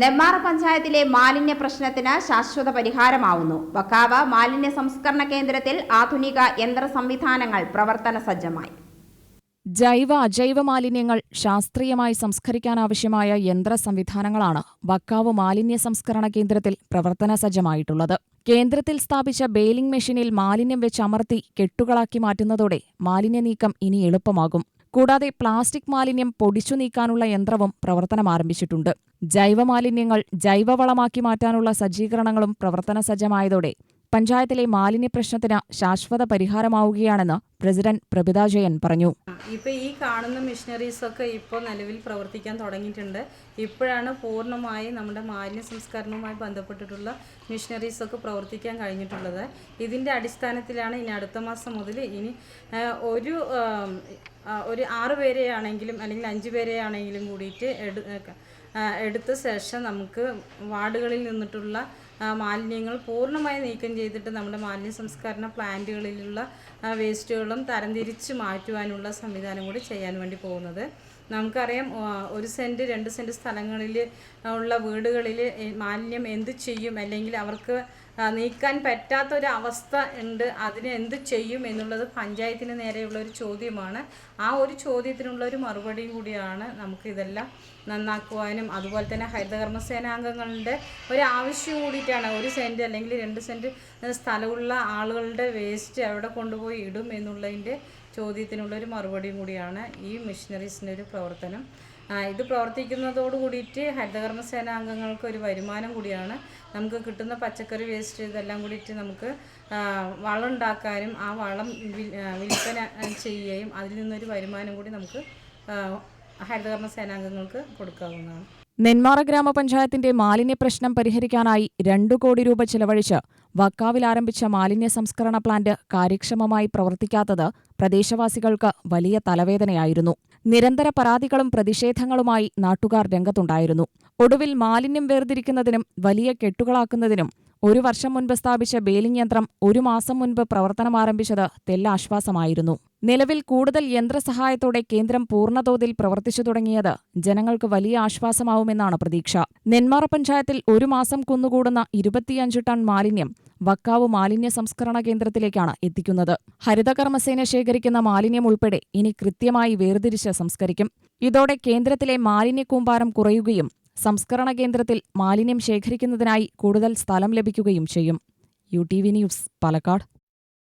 നെമ്മാറ പഞ്ചായത്തിലെ മാലിന്യ പ്രശ്നത്തിന് ശാശ്വത പരിഹാരമാവുന്നു. വക്കാവ് മാലിന്യ സംസ്കരണ കേന്ദ്രത്തിൽ ആധുനിക യന്ത്ര സംവിധാനങ്ങൾ പ്രവർത്തന സജ്ജമായി. ജൈവ അജൈവ മാലിന്യങ്ങൾ ശാസ്ത്രീയമായി സംസ്കരിക്കാനാവശ്യമായ യന്ത്ര സംവിധാനങ്ങളാണ് വക്കാവ് മാലിന്യ സംസ്കരണ കേന്ദ്രത്തിൽ പ്രവർത്തന സജ്ജമായിട്ടുള്ളത്. കേന്ദ്രത്തിൽ സ്ഥാപിച്ച ബെയിലിംഗ് മെഷീനിൽ മാലിന്യം വെച്ച് അമർത്തി കെട്ടുകളാക്കി മാറ്റുന്നതോടെ മാലിന്യ നീക്കം ഇനി എളുപ്പമാകും. കൂടാതെ പ്ലാസ്റ്റിക് മാലിന്യം പൊടിച്ചു നീക്കാനുള്ള യന്ത്രവും പ്രവർത്തനം ആരംഭിച്ചിട്ടുണ്ട്. ജൈവമാലിന്യങ്ങൾ ജൈവവളമാക്കി മാറ്റാനുള്ള സജ്ജീകരണങ്ങളും പ്രവർത്തന സജ്ജമായതോടെ പഞ്ചായത്തിലെ മാലിന്യ പ്രശ്നത്തിന് ശാശ്വത പരിഹാരമാവുകയാണെന്ന് പ്രസിഡന്റ് പ്രഭിത ജയൻ പറഞ്ഞു. ഇപ്പൊ ഈ കാണുന്ന മിഷനറീസ് ഒക്കെ ഇപ്പോൾ നിലവിൽ പ്രവർത്തിക്കാൻ തുടങ്ങിയിട്ടുണ്ട്. ഇപ്പോഴാണ് പൂർണമായി നമ്മുടെ മാലിന്യ സംസ്കരണവുമായി ബന്ധപ്പെട്ടിട്ടുള്ള മിഷനറീസ് ഒക്കെ പ്രവർത്തിക്കാൻ കഴിഞ്ഞിട്ടുള്ളത്. ഇതിന്റെ അടിസ്ഥാനത്തിലാണ് ഇനി അടുത്ത മാസം മുതൽ ഇനി ഒരു ഒരു ആറ് പേരെ ആണെങ്കിലും അല്ലെങ്കിൽ അഞ്ച് പേരെയാണെങ്കിലും കൂടിയിട്ട് എടു എടുത്ത ശേഷം നമുക്ക് വാർഡുകളിൽ നിന്നിട്ടുള്ള മാലിന്യങ്ങൾ പൂർണമായി നീക്കം ചെയ്തിട്ട് നമ്മുടെ മാലിന്യ സംസ്കരണ പ്ലാന്റുകളിലുള്ള വേസ്റ്റുകളും തരംതിരിച്ച് മാറ്റുവാനുള്ള സംവിധാനം കൂടി ചെയ്യാൻ വേണ്ടി പോകുന്നത്. നമുക്കറിയാം ഒരു സെന്റ് രണ്ട് സെന്റ് സ്ഥലങ്ങളിൽ ഉള്ള വീടുകളിൽ മാലിന്യം എന്ത് ചെയ്യും? അല്ലെങ്കിൽ അവർക്ക് നീക്കാൻ പറ്റാത്തൊരവസ്ഥ ഉണ്ട്. അതിന് എന്ത് ചെയ്യും എന്നുള്ളത് പഞ്ചായത്തിന് നേരെയുള്ള ഒരു ചോദ്യമാണ്. ആ ഒരു ചോദ്യത്തിനുള്ള ഒരു മറുപടിയും കൂടിയാണ് നമുക്ക് ഇതെല്ലാം നന്നാക്കുവാനും അതുപോലെ തന്നെ ഹരിതകർമ്മ സേനാംഗങ്ങളുടെ ഒരു ആവശ്യം കൂടിയിട്ടാണ് ഒരു സെന്റ് അല്ലെങ്കിൽ രണ്ട് സെന്റ് സ്ഥലമുള്ള ആളുകളുടെ വേസ്റ്റ് അവിടെ കൊണ്ടുപോയി ഇടും എന്നുള്ളതിന്റെ ചോദ്യത്തിനുള്ള ഒരു മറുപടിയും കൂടിയാണ് ഈ മിഷനറീസിന്റെ ഒരു പ്രവർത്തനം. ഇത് പ്രവർത്തിക്കുന്നതോട് കൂടിയിട്ട് ഹരിതകർമ്മസേന അംഗങ്ങൾക്ക് ഒരു വരുമാനം കൂടിയാണ്. നമുക്ക് കിട്ടുന്ന പച്ചക്കറി വേസ്റ്റ് ഇതെല്ലാം കൂടിയിട്ട് നമുക്ക് വളം ഉണ്ടാക്കാനും ആ വളം വിൽപ്പന ചെയ്യുകയും അതിൽ നിന്നൊരു വരുമാനം കൂടി നമുക്ക് ഹരിതകർമ്മ സേനാംഗങ്ങൾക്ക് കൊടുക്കാവുന്നതാണ്. നെന്മാറ ഗ്രാമപഞ്ചായത്തിന്റെ മാലിന്യ പ്രശ്നം പരിഹരിക്കാനായി രണ്ടു കോടി രൂപ ചെലവഴിച്ച് വക്കാവിൽ ആരംഭിച്ച മാലിന്യ സംസ്കരണ പ്ലാന്റ് കാര്യക്ഷമമായി പ്രവർത്തിക്കാത്തത് പ്രദേശവാസികൾക്ക് വലിയ തലവേദനയായിരുന്നു. നിരന്തര പരാതികളും പ്രതിഷേധങ്ങളുമായി നാട്ടുകാർ രംഗത്തുണ്ടായിരുന്നു. ഒടുവിൽ മാലിന്യം വേർതിരിക്കുന്നതിനും വലിയ കെട്ടുകളാക്കുന്നതിനും ഒരു വർഷം മുൻപ് സ്ഥാപിച്ച ബേലിംഗ് യന്ത്രം ഒരു മാസം മുൻപ് പ്രവർത്തനം ആരംഭിച്ചത് തെല്ലാശ്വാസമായിരുന്നു നിലവിൽ കൂടുതൽ യന്ത്രസഹായത്തോടെ കേന്ദ്രം പൂർണതോതിൽ പ്രവർത്തിച്ചു തുടങ്ങിയത് ജനങ്ങൾക്ക് വലിയ ആശ്വാസമാവുമെന്നാണ് പ്രതീക്ഷ. നെന്മാറ പഞ്ചായത്തിൽ ഒരു മാസം കുന്നുകൂടുന്ന ഇരുപത്തിയഞ്ച് ടൺ മാലിന്യം വക്കാവ് മാലിന്യ സംസ്കരണ കേന്ദ്രത്തിലേക്കാണ് എത്തിക്കുന്നത്. ഹരിതകർമ്മസേന ശേഖരിക്കുന്ന മാലിന്യം ഉൾപ്പെടെ ഇനി കൃത്യമായി വേർതിരിച്ച് സംസ്കരിക്കും. ഇതോടെ കേന്ദ്രത്തിലെ മാലിന്യ കൂമ്പാരം കുറയുകയും സംസ്കരണ കേന്ദ്രത്തിൽ മാലിന്യം ശേഖരിക്കുന്നതിനായി കൂടുതൽ സ്ഥലം ലഭിക്കുകയും ചെയ്യും. U T V news Palakkad.